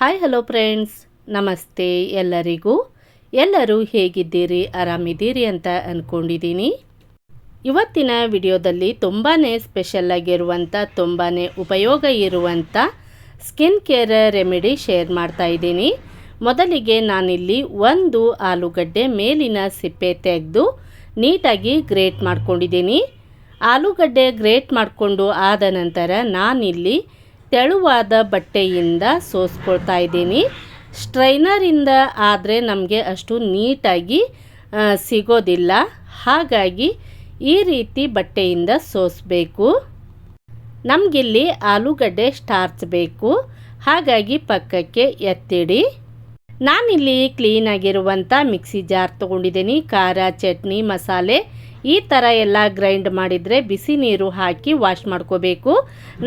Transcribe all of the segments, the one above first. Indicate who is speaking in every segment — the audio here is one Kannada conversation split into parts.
Speaker 1: ಹಾಯ್ ಹಲೋ ಫ್ರೆಂಡ್ಸ್ ನಮಸ್ತೆ ಎಲ್ಲರಿಗೂ. ಎಲ್ಲರೂ ಹೇಗಿದ್ದೀರಿ? ಆರಾಮಿದ್ದೀರಿ ಅಂತ ಅಂದ್ಕೊಂಡಿದ್ದೀನಿ ಇವತ್ತಿನ ವಿಡಿಯೋದಲ್ಲಿ ತುಂಬಾ ಸ್ಪೆಷಲ್ ಆಗಿರುವಂಥ ತುಂಬಾ ಉಪಯೋಗ ಇರುವಂಥ ಸ್ಕಿನ್ ಕೇರ್ ರೆಮಿಡಿ ಶೇರ್ ಮಾಡ್ತಾ ಇದ್ದೀನಿ. ಮೊದಲಿಗೆ ನಾನಿಲ್ಲಿ ಒಂದು ಆಲೂಗಡ್ಡೆ ಮೇಲಿನ ಸಿಪ್ಪೆ ತೆಗೆದು ನೀಟಾಗಿ ಗ್ರೇಟ್ ಮಾಡ್ಕೊಂಡಿದ್ದೀನಿ. ಆಲೂಗಡ್ಡೆ ಗ್ರೇಟ್ ಮಾಡಿಕೊಂಡು ಆದ ನಂತರ ನಾನಿಲ್ಲಿ ತೆಳುವಾದ ಬಟ್ಟೆಯಿಂದ ಸೋಸ್ಕೊಳ್ತಾ ಇದ್ದೀನಿ. ಸ್ಟ್ರೈನರಿಂದ ಆದರೆ ನಮಗೆ ಅಷ್ಟು ನೀಟಾಗಿ ಸಿಗೋದಿಲ್ಲ. ಹಾಗಾಗಿ ಈ ರೀತಿ ಬಟ್ಟೆಯಿಂದ ಸೋಸಬೇಕು. ನಮಗಿಲ್ಲಿ ಆಲೂಗಡ್ಡೆ ಸ್ಟಾರ್ಚ್ ಬೇಕು. ಹಾಗಾಗಿ ಪಕ್ಕಕ್ಕೆ ಎತ್ತಿಡಿ. ನಾನಿಲ್ಲಿ ಕ್ಲೀನಾಗಿರುವಂಥ ಮಿಕ್ಸಿ ಜಾರ್ ತೊಗೊಂಡಿದ್ದೀನಿ. ಖಾರ, ಚಟ್ನಿ, ಮಸಾಲೆ. ಈ ಥರ ಎಲ್ಲ ಗ್ರೈಂಡ್ ಮಾಡಿದರೆ ಬಿಸಿ ನೀರು ಹಾಕಿ ವಾಶ್ ಮಾಡ್ಕೋಬೇಕು.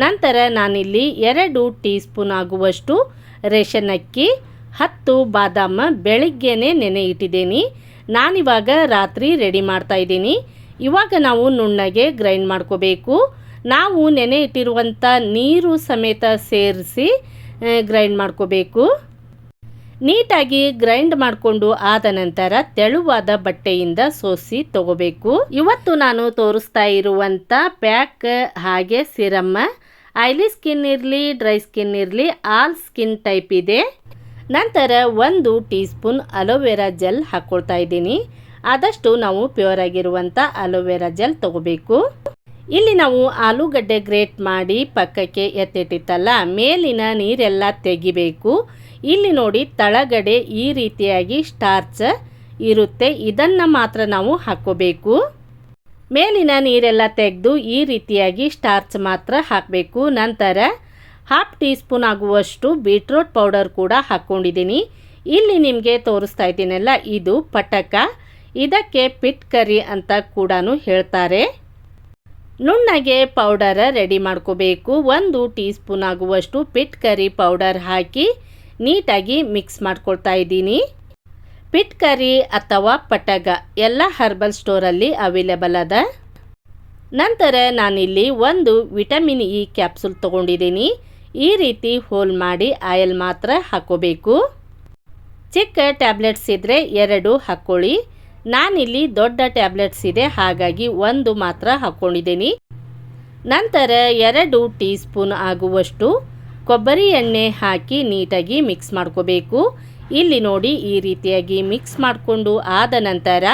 Speaker 1: ನಂತರ ನಾನಿಲ್ಲಿ ಎರಡು ಟೀ ಸ್ಪೂನ್ ಆಗುವಷ್ಟು ರೇಷನ್ ಅಕ್ಕಿ, ಹತ್ತು ಬಾದಾಮ ಬೆಳಿಗ್ಗೆನೇ ನೆನೆ ಇಟ್ಟಿದ್ದೀನಿ. ನಾನಿವಾಗ ರಾತ್ರಿ ರೆಡಿ ಮಾಡ್ತಾ ಇದ್ದೀನಿ. ಇವಾಗ ನಾವು ನುಣ್ಣಗೆ ಗ್ರೈಂಡ್ ಮಾಡ್ಕೋಬೇಕು. ನಾವು ನೆನೆ ಇಟ್ಟಿರುವಂಥ ನೀರು ಸಮೇತ ಸೇರಿಸಿ ಗ್ರೈಂಡ್ ಮಾಡ್ಕೋಬೇಕು. ನೀಟಾಗಿ ಗ್ರೈಂಡ್ ಮಾಡಿಕೊಂಡು ಆದ ನಂತರ ತೆಳುವಾದ ಬಟ್ಟೆಯಿಂದ ಸೋಸಿ ತಗೋಬೇಕು. ಇವತ್ತು ನಾನು ತೋರಿಸ್ತಾ ಇರುವಂಥ ಪ್ಯಾಕ್ ಹಾಗೆ ಸಿರಮ್. ಆಯ್ಲಿ ಸ್ಕಿನ್ ಇರಲಿ, ಡ್ರೈ ಸ್ಕಿನ್ ಇರಲಿ, ಆಲ್ ಸ್ಕಿನ್ ಟೈಪ್ ಇದೆ. ನಂತರ ಒಂದು ಟೀ ಸ್ಪೂನ್ ಅಲೋವೆರಾ ಜೆಲ್ ಹಾಕ್ಕೊಳ್ತಾ ಇದ್ದೀನಿ. ಆದಷ್ಟು ನಾವು ಪ್ಯೂರ್ ಆಗಿರುವಂಥ ಅಲೋವೆರಾ ಜೆಲ್ ತಗೋಬೇಕು. ಇಲ್ಲಿ ನಾವು ಆಲೂಗಡ್ಡೆ ಗ್ರೇಟ್ ಮಾಡಿ ಪಕ್ಕಕ್ಕೆ ಎತ್ತಿಟ್ಟಿತ್ತಲ್ಲ, ಮೇಲಿನ ನೀರೆಲ್ಲ ತೆಗಿಬೇಕು. ಇಲ್ಲಿ ನೋಡಿ ತಳಗಡೆ ಈ ರೀತಿಯಾಗಿ ಸ್ಟಾರ್ಚ್ ಇರುತ್ತೆ. ಇದನ್ನು ಮಾತ್ರ ನಾವು ಹಾಕ್ಕೋಬೇಕು. ಮೇಲಿನ ನೀರೆಲ್ಲ ತೆಗೆದು ಈ ರೀತಿಯಾಗಿ ಸ್ಟಾರ್ಚ್ ಮಾತ್ರ ಹಾಕಬೇಕು. ನಂತರ ಹಾಫ್ ಟೀ ಸ್ಪೂನ್ ಆಗುವಷ್ಟು ಬೀಟ್ರೋಟ್ ಪೌಡರ್ ಕೂಡ ಹಾಕ್ಕೊಂಡಿದ್ದೀನಿ. ಇಲ್ಲಿ ನಿಮಗೆ ತೋರಿಸ್ತಾ ಇದ್ದೀನಲ್ಲ, ಇದು ಪಟಕ. ಇದಕ್ಕೆ ಪಿಟ್ ಕರಿ ಅಂತ ಕೂಡ ಹೇಳ್ತಾರೆ. ನುಣ್ಣಗೆ ಪೌಡರ ರೆಡಿ ಮಾಡ್ಕೋಬೇಕು. ಒಂದು ಟೀ ಸ್ಪೂನ್ ಆಗುವಷ್ಟು ಪಿಟ್ ಕರಿ ಪೌಡರ್ ಹಾಕಿ ನೀಟಾಗಿ ಮಿಕ್ಸ್ ಮಾಡ್ಕೊಳ್ತಾ ಇದ್ದೀನಿ. ಪಿಟ್ ಕರಿ ಅಥವಾ ಪಟಗ ಎಲ್ಲ ಹರ್ಬಲ್ ಸ್ಟೋರಲ್ಲಿ ಅವೈಲೇಬಲ್ ಅದ. ನಂತರ ನಾನಿಲ್ಲಿ ಒಂದು ವಿಟಮಿನ್ ಇ ಕ್ಯಾಪ್ಸುಲ್ ತೊಗೊಂಡಿದ್ದೀನಿ. ಈ ರೀತಿ ಹೋಲ್ ಮಾಡಿ ಆಯಲ್ ಮಾತ್ರ ಹಾಕೋಬೇಕು. ಚಿಕ್ಕ ಟ್ಯಾಬ್ಲೆಟ್ಸ್ ಇದ್ದರೆ ಎರಡು ಹಾಕ್ಕೊಳ್ಳಿ ನಾನಿಲ್ಲಿ ದೊಡ್ಡ ಟ್ಯಾಬ್ಲೆಟ್ಸ್ ಇದೆ, ಹಾಗಾಗಿ ಒಂದು ಮಾತ್ರ ಹಾಕ್ಕೊಂಡಿದ್ದೀನಿ ನಂತರ ಎರಡು ಟೀ ಸ್ಪೂನ್ ಆಗುವಷ್ಟು ಕೊಬ್ಬರಿ ಎಣ್ಣೆ ಹಾಕಿ ನೀಟಾಗಿ ಮಿಕ್ಸ್ ಮಾಡ್ಕೋಬೇಕು. ಇಲ್ಲಿ ನೋಡಿ ಈ ರೀತಿಯಾಗಿ ಮಿಕ್ಸ್ ಮಾಡಿಕೊಂಡು ಆದ ನಂತರ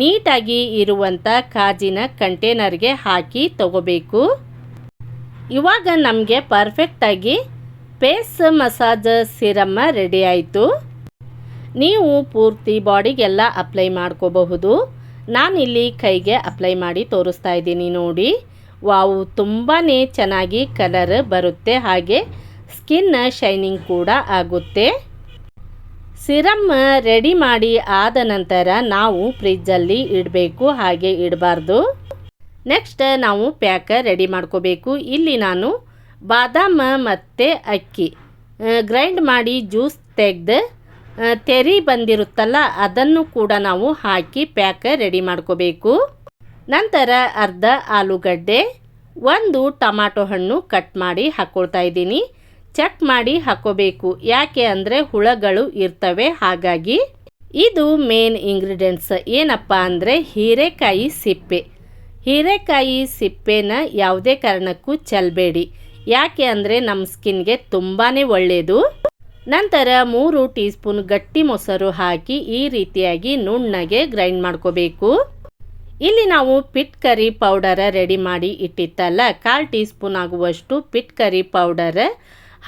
Speaker 1: ನೀಟಾಗಿ ಇರುವಂಥ ಕಾಜಿನ ಕಂಟೇನರ್ಗೆ ಹಾಕಿ ತಗೋಬೇಕು. ಇವಾಗ ನಮಗೆ ಪರ್ಫೆಕ್ಟಾಗಿ ಪೇಸ್ ಮಸಾಜ್ ಸಿರಮ್ಮ ರೆಡಿ ಆಯಿತು. ನೀವು ಪೂರ್ತಿ ಬಾಡಿಗೆಲ್ಲ ಅಪ್ಲೈ ಮಾಡ್ಕೋಬಹುದು. ನಾನಿಲ್ಲಿ ಕೈಗೆ ಅಪ್ಲೈ ಮಾಡಿ ತೋರಿಸ್ತಾ ಇದ್ದೀನಿ ನೋಡಿ. ವಾವು ತುಂಬಾ ಚೆನ್ನಾಗಿ ಕಲರ್ ಬರುತ್ತೆ. ಹಾಗೆ ಸ್ಕಿನ್ ಶೈನಿಂಗ್ ಕೂಡ ಆಗುತ್ತೆ. ಸಿರಮ್ ರೆಡಿ ಮಾಡಿ ಆದ ನಂತರ ನಾವು ಫ್ರಿಜ್ಜಲ್ಲಿ ಇಡಬೇಕು, ಹಾಗೆ ಇಡಬಾರ್ದು. ನೆಕ್ಸ್ಟ್ ನಾವು ಪ್ಯಾಕ್ ರೆಡಿ ಮಾಡ್ಕೋಬೇಕು. ಇಲ್ಲಿ ನಾನು ಬಾದಾಮ ಮತ್ತು ಅಕ್ಕಿ ಗ್ರೈಂಡ್ ಮಾಡಿ ಜ್ಯೂಸ್ ತೆಗೆದು ತೆರಿ ಬಂದಿರುತ್ತಲ್ಲ, ಅದನ್ನು ಕೂಡ ನಾವು ಹಾಕಿ ಪ್ಯಾಕ್ ರೆಡಿ ಮಾಡ್ಕೋಬೇಕು. ನಂತರ ಅರ್ಧ ಆಲೂಗಡ್ಡೆ, ಒಂದು ಟಮಾಟೊ ಹಣ್ಣು ಕಟ್ ಮಾಡಿ ಹಾಕ್ಕೊಳ್ತಾ ಇದ್ದೀನಿ. ಚೆಕ್ ಮಾಡಿ ಹಾಕೋಬೇಕು. ಯಾಕೆ ಅಂದರೆ ಹುಳಗಳು ಇರ್ತವೆ, ಹಾಗಾಗಿ. ಇದು ಮೇನ್ ಇಂಗ್ರೀಡಿಯೆಂಟ್ಸ್. ಏನಪ್ಪ ಅಂದರೆ ಹೀರೆಕಾಯಿ ಸಿಪ್ಪೆ. ಹೀರೆಕಾಯಿ ಸಿಪ್ಪೆನ ಯಾವುದೇ ಕಾರಣಕ್ಕೂ ಚೆಲ್ಲಬೇಡಿ ಯಾಕೆ ಅಂದರೆ ನಮ್ಮ ಸ್ಕಿನ್ಗೆ ತುಂಬಾ ಒಳ್ಳೆಯದು ನಂತರ ಮೂರು ಟೀ ಸ್ಪೂನ್ ಗಟ್ಟಿ ಮೊಸರು ಹಾಕಿ ಈ ರೀತಿಯಾಗಿ ನುಣ್ಣಗೆ ಗ್ರೈಂಡ್ ಮಾಡ್ಕೋಬೇಕು. ಇಲ್ಲಿ ನಾವು ಪಿಟ್ ಕರಿ ಪೌಡರ ರೆಡಿ ಮಾಡಿ ಇಟ್ಟಿತ್ತಲ್ಲ, ಕಾಲು ಟೀ ಸ್ಪೂನ್ ಆಗುವಷ್ಟು ಪಿಟ್ ಕರಿ ಪೌಡರ,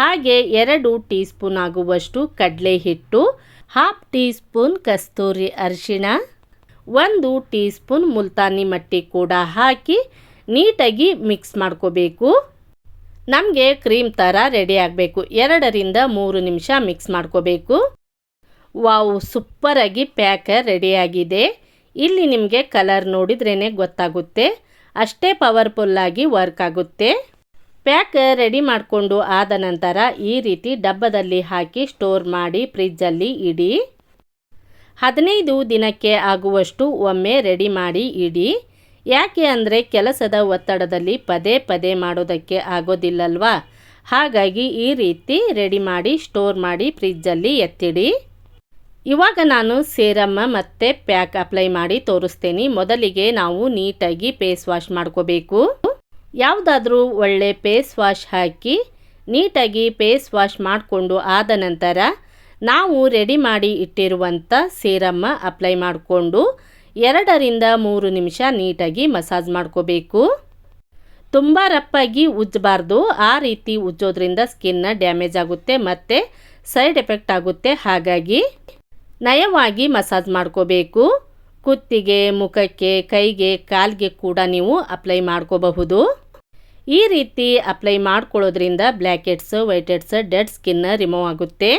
Speaker 1: ಹಾಗೆ ಎರಡು ಟೀ ಸ್ಪೂನ್ ಆಗುವಷ್ಟು ಕಡಲೆ ಹಿಟ್ಟು, ಹಾಫ್ ಟೀ ಸ್ಪೂನ್ ಕಸ್ತೂರಿ ಅರಿಶಿಣ, ಒಂದು ಟೀ ಸ್ಪೂನ್ ಮುಲ್ತಾನಿ ಮಟ್ಟಿ ಕೂಡ ಹಾಕಿ ನೀಟಾಗಿ ಮಿಕ್ಸ್ ಮಾಡ್ಕೋಬೇಕು. ನಮಗೆ ಕ್ರೀಮ್ ಥರ ರೆಡಿ ಆಗಬೇಕು. ಎರಡರಿಂದ ಮೂರು ನಿಮಿಷ ಮಿಕ್ಸ್ ಮಾಡ್ಕೋಬೇಕು. ವಾವ್ ಸೂಪರಾಗಿ ಪ್ಯಾಕ್ ರೆಡಿಯಾಗಿದೆ ಇಲ್ಲಿ ನಿಮಗೆ ಕಲರ್ ನೋಡಿದ್ರೇ ಗೊತ್ತಾಗುತ್ತೆ. ಅಷ್ಟೇ ಪವರ್ಫುಲ್ಲಾಗಿ ವರ್ಕ್ ಆಗುತ್ತೆ. ಪ್ಯಾಕ್ ರೆಡಿ ಮಾಡಿಕೊಂಡು ಆದ ನಂತರ ಈ ರೀತಿ ಡಬ್ಬದಲ್ಲಿ ಹಾಕಿ ಸ್ಟೋರ್ ಮಾಡಿ ಫ್ರಿಜ್ಜಲ್ಲಿ ಇಡಿ. ಹದಿನೈದು ದಿನಕ್ಕೆ ಆಗುವಷ್ಟು ಒಮ್ಮೆ ರೆಡಿ ಮಾಡಿ ಇಡಿ. ಯಾಕೆ ಅಂದರೆ ಕೆಲಸದ ಒತ್ತಡದಲ್ಲಿ ಪದೇ ಪದೇ ಮಾಡೋದಕ್ಕೆ ಆಗೋದಿಲ್ಲಲ್ವಾ? ಹಾಗಾಗಿ ಈ ರೀತಿ ರೆಡಿ ಮಾಡಿ, ಸ್ಟೋರ್ ಮಾಡಿ ಫ್ರಿಜ್ಜಲ್ಲಿ ಎತ್ತಿಡಿ. ಇವಾಗ ನಾನು ಸೇರಮ್ಮ ಮತ್ತು ಪ್ಯಾಕ್ ಅಪ್ಲೈ ಮಾಡಿ ತೋರಿಸ್ತೇನೆ. ಮೊದಲಿಗೆ ನಾವು ನೀಟಾಗಿ ಫೇಸ್ ವಾಶ್ ಮಾಡ್ಕೋಬೇಕು. ಯಾವುದಾದ್ರೂ ಒಳ್ಳೆ ಫೇಸ್ ವಾಶ್ ಹಾಕಿ ನೀಟಾಗಿ ಫೇಸ್ ವಾಶ್ ಮಾಡಿಕೊಂಡು ಆದ ನಂತರ ನಾವು ರೆಡಿ ಮಾಡಿ ಇಟ್ಟಿರುವಂಥ ಸೇರಮ್ಮ ಅಪ್ಲೈ ಮಾಡಿಕೊಂಡು ಎರಡರಿಂದ ಮೂರು ನಿಮಿಷ ನೀಟಾಗಿ ಮಸಾಜ್ ಮಾಡ್ಕೋಬೇಕು. ತುಂಬ ರಪ್ಪಾಗಿ ಉಜ್ಜಬಾರ್ದು ಆ ರೀತಿ ಉಜ್ಜೋದ್ರಿಂದ ಸ್ಕಿನ್ನ ಡ್ಯಾಮೇಜ್ ಆಗುತ್ತೆ ಮತ್ತು ಸೈಡ್ ಎಫೆಕ್ಟ್ ಆಗುತ್ತೆ. ಹಾಗಾಗಿ ನಯವಾಗಿ ಮಸಾಜ್ ಮಾಡ್ಕೋಬೇಕು. ಕುತ್ತಿಗೆ, ಮುಖಕ್ಕೆ, ಕೈಗೆ, ಕಾಲಿಗೆ ಕೂಡ ನೀವು ಅಪ್ಲೈ ಮಾಡ್ಕೋಬಹುದು. ಈ ರೀತಿ ಅಪ್ಲೈ ಮಾಡ್ಕೊಳ್ಳೋದ್ರಿಂದ blackheads whiteheads dead skin remove ಆಗುತ್ತೆ.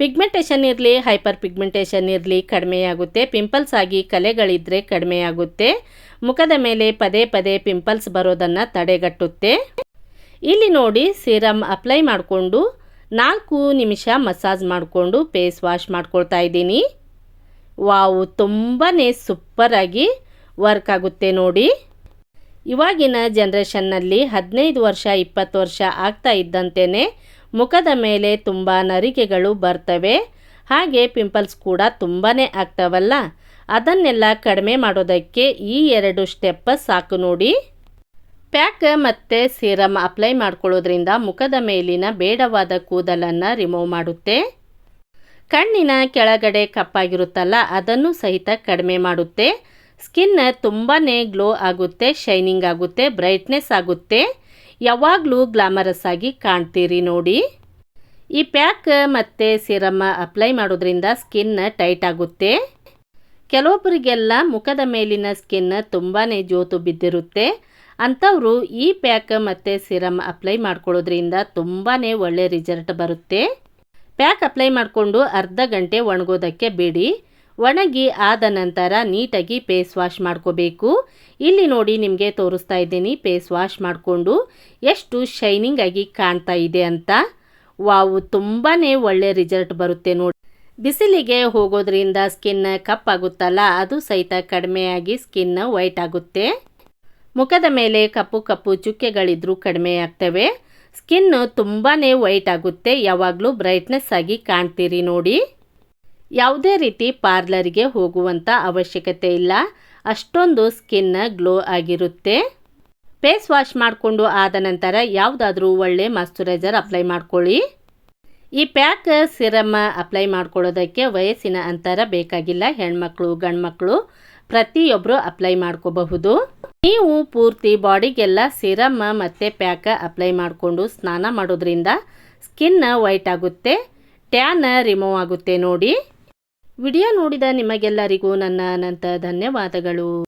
Speaker 1: ಪಿಗ್ಮೆಂಟೇಷನ್ ಇರಲಿ ಹೈಪರ್ ಪಿಗ್ಮೆಂಟೇಷನ್ ಇರಲಿ ಕಡಿಮೆಯಾಗುತ್ತೆ ಪಿಂಪಲ್ಸ್ ಆಗಿ ಕಲೆಗಳಿದ್ದರೆ ಕಡಿಮೆಯಾಗುತ್ತೆ ಮುಖದ ಮೇಲೆ ಪದೇ ಪದೇ ಪಿಂಪಲ್ಸ್ ಬರೋದನ್ನು ತಡೆಗಟ್ಟುತ್ತೆ. ಇಲ್ಲಿ ನೋಡಿ ಸೀರಮ್ ಅಪ್ಲೈ ಮಾಡಿಕೊಂಡು ನಾಲ್ಕು ನಿಮಿಷ ಮಸಾಜ್ ಮಾಡಿಕೊಂಡು ಫೇಸ್ ವಾಶ್ ಮಾಡ್ಕೊಳ್ತಾ ಇದ್ದೀನಿ. ವಾವು ತುಂಬಾ ಸೂಪರಾಗಿ ವರ್ಕ್ ಆಗುತ್ತೆ ನೋಡಿ. ಇವಾಗಿನ ಜನ್ರೇಷನ್ನಲ್ಲಿ ಹದಿನೈದು ವರ್ಷ, ಇಪ್ಪತ್ತು ವರ್ಷ ಆಗ್ತಾ ಇದ್ದಂತೆಯೇ ಮುಖದ ಮೇಲೆ ತುಂಬ ನರಿಕೆಗಳು ಬರ್ತವೆ. ಹಾಗೆ ಪಿಂಪಲ್ಸ್ ಕೂಡ ತುಂಬಾ ಆಗ್ತಾವಲ್ಲ? ಅದನ್ನೆಲ್ಲ ಕಡಿಮೆ ಮಾಡೋದಕ್ಕೆ ಈ ಎರಡು ಸ್ಟೆಪ್ ಸಾಕು ನೋಡಿ. ಪ್ಯಾಕ್ ಮತ್ತು ಸೀರಮ್ ಅಪ್ಲೈ ಮಾಡ್ಕೊಳ್ಳೋದ್ರಿಂದ ಮುಖದ ಮೇಲಿನ ಬೇಡವಾದ ಕೂದಲನ್ನು ರಿಮೂವ್ ಮಾಡುತ್ತೆ. ಕಣ್ಣಿನ ಕೆಳಗಡೆ ಕಪ್ಪಾಗಿರುತ್ತಲ್ಲ, ಅದನ್ನು ಸಹಿತ ಕಡಿಮೆ ಮಾಡುತ್ತೆ. ಸ್ಕಿನ್ ತುಂಬಾ ಗ್ಲೋ ಆಗುತ್ತೆ ಶೈನಿಂಗ್ ಆಗುತ್ತೆ ಬ್ರೈಟ್ನೆಸ್ ಆಗುತ್ತೆ. ಯಾವಾಗಲೂ ಗ್ಲಾಮರಸ್ ಆಗಿ ಕಾಣ್ತೀರಿ ನೋಡಿ. ಈ ಪ್ಯಾಕ್ ಮತ್ತು ಸಿರಮ್ ಅಪ್ಲೈ ಮಾಡೋದ್ರಿಂದ ಸ್ಕಿನ್ ಟೈಟ್ ಆಗುತ್ತೆ. ಕೆಲವೊಬ್ಬರಿಗೆಲ್ಲ ಮುಖದ ಮೇಲಿನ ಸ್ಕಿನ್ ತುಂಬಾ ಜೋತು ಬಿದ್ದಿರುತ್ತೆ. ಅಂಥವರು ಈ ಪ್ಯಾಕ್ ಮತ್ತು ಸಿರಮ್ ಅಪ್ಲೈ ಮಾಡ್ಕೊಳ್ಳೋದ್ರಿಂದ ತುಂಬಾ ಒಳ್ಳೆ ರಿಸಲ್ಟ್ ಬರುತ್ತೆ. ಪ್ಯಾಕ್ ಅಪ್ಲೈ ಮಾಡಿಕೊಂಡು ಅರ್ಧ ಗಂಟೆ ಒಣಗೋದಕ್ಕೆ ಬಿಡಿ. ಒಣಗಿ ಆದ ನಂತರ ನೀಟಾಗಿ ಫೇಸ್ ವಾಶ್ ಮಾಡ್ಕೋಬೇಕು. ಇಲ್ಲಿ ನೋಡಿ ನಿಮಗೆ ತೋರಿಸ್ತಾ ಇದ್ದೀನಿ ಫೇಸ್ ವಾಶ್ ಮಾಡಿಕೊಂಡು ಎಷ್ಟು ಶೈನಿಂಗ್ ಆಗಿ ಕಾಣ್ತಾ ಇದೆ ಅಂತ. ವಾವು ತುಂಬಾ ಒಳ್ಳೆ ರಿಸಲ್ಟ್ ಬರುತ್ತೆ ನೋಡಿ. ಬಿಸಿಲಿಗೆ ಹೋಗೋದ್ರಿಂದ ಸ್ಕಿನ್ ಕಪ್ಪಾಗುತ್ತಲ್ಲ ಅದು ಸಹಿತ ಕಡಿಮೆಯಾಗಿ ಸ್ಕಿನ್ ವೈಟ್ ಆಗುತ್ತೆ. ಮುಖದ ಮೇಲೆ ಕಪ್ಪು ಕಪ್ಪು ಚುಕ್ಕೆಗಳಿದ್ರೂ ಕಡಿಮೆ ಆಗ್ತವೆ. ಸ್ಕಿನ್ ತುಂಬಾ ವೈಟ್ ಆಗುತ್ತೆ, ಯಾವಾಗಲೂ ಬ್ರೈಟ್ನೆಸ್ ಆಗಿ ಕಾಣ್ತೀರಿ ನೋಡಿ. ಯಾವುದೇ ರೀತಿ ಪಾರ್ಲರಿಗೆ ಹೋಗುವಂಥ ಅವಶ್ಯಕತೆ ಇಲ್ಲ. ಅಷ್ಟೊಂದು ಸ್ಕಿನ್ ಗ್ಲೋ ಆಗಿರುತ್ತೆ. ಫೇಸ್ ವಾಶ್ ಮಾಡಿಕೊಂಡು ಆದ ನಂತರ ಯಾವುದಾದ್ರೂ ಒಳ್ಳೆ ಮಾಯ್ಶ್ಚರೈಸರ್ ಅಪ್ಲೈ ಮಾಡ್ಕೊಳ್ಳಿ. ಈ ಪ್ಯಾಕ್ ಸಿರಮ್ ಅಪ್ಲೈ ಮಾಡ್ಕೊಳ್ಳೋದಕ್ಕೆ ವಯಸ್ಸಿನ ಅಂತರ ಬೇಕಾಗಿಲ್ಲ. ಹೆಣ್ಮಕ್ಳು, ಗಂಡ್ಮಕ್ಳು ಪ್ರತಿಯೊಬ್ಬರು ಅಪ್ಲೈ ಮಾಡ್ಕೋಬಹುದು. ನೀವು ಪೂರ್ತಿ ಬಾಡಿಗೆಲ್ಲ ಸಿರಮ್ ಮತ್ತು ಪ್ಯಾಕ್ ಅಪ್ಲೈ ಮಾಡಿಕೊಂಡು ಸ್ನಾನ ಮಾಡೋದ್ರಿಂದ ಸ್ಕಿನ್ ವೈಟ್ ಆಗುತ್ತೆ. ಟ್ಯಾನ್ ರಿಮೂವ್ ಆಗುತ್ತೆ ನೋಡಿ. ವಿಡಿಯೋ ನೋಡಿದ ನಿಮಗೆಲ್ಲರಿಗೂ ನನ್ನ ಅನಂತ ಧನ್ಯವಾದಗಳು.